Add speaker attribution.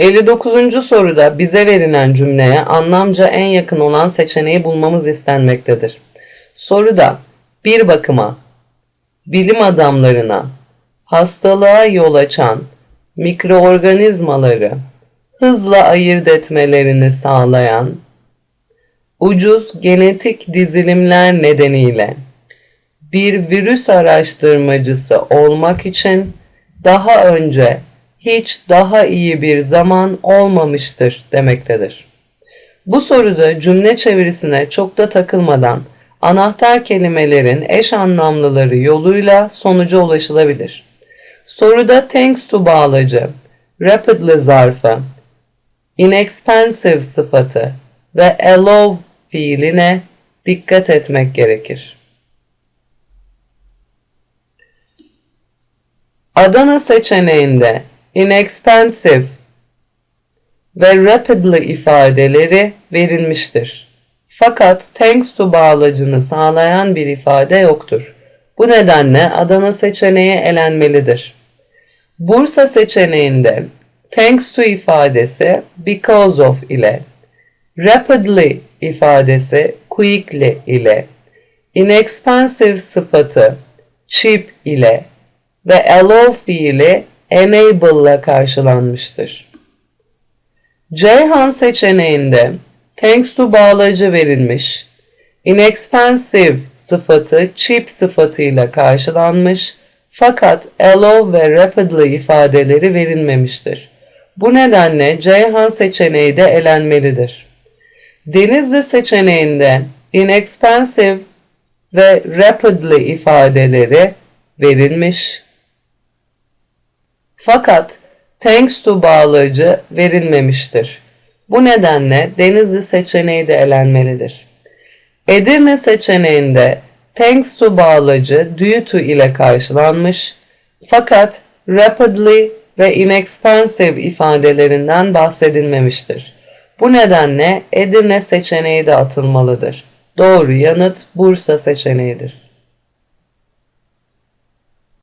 Speaker 1: 59. soruda bize verilen cümleye anlamca en yakın olan seçeneği bulmamız istenmektedir. Soruda bir bakıma, bilim adamlarına, hastalığa yol açan mikroorganizmaları hızla ayırt etmelerini sağlayan ucuz genetik dizilimler nedeniyle bir virüs araştırmacısı olmak için daha önce hiç daha iyi bir zaman olmamıştır demektedir. Bu soruda cümle çevirisine çok da takılmadan anahtar kelimelerin eş anlamlıları yoluyla sonuca ulaşılabilir. Soruda thanks to bağlacı, rapidly zarfı, inexpensive sıfatı ve allow fiiline dikkat etmek gerekir. Adana seçeneğinde inexpensive ve rapidly ifadeleri verilmiştir. Fakat thanks to bağlacını sağlayan bir ifade yoktur. Bu nedenle Adana seçeneği elenmelidir. Bursa seçeneğinde thanks to ifadesi because of ile, rapidly ifadesi quickly ile, inexpensive sıfatı cheap ile ve allow fiili enable ile karşılanmıştır. Ceyhan seçeneğinde thanks to bağlacı verilmiş, inexpensive sıfatı cheap sıfatıyla karşılanmış fakat allow ve rapidly ifadeleri verilmemiştir. Bu nedenle Ceyhan seçeneği de elenmelidir. Denizli seçeneğinde inexpensive ve rapidly ifadeleri verilmiş fakat thanks to bağlacı verilmemiştir. Bu nedenle Denizli seçeneği de elenmelidir. Edirne seçeneğinde thanks to bağlacı due to ile karşılanmış fakat rapidly ve inexpensive ifadelerinden bahsedilmemiştir. Bu nedenle Edirne seçeneği de atılmalıdır. Doğru yanıt Bursa seçeneğidir.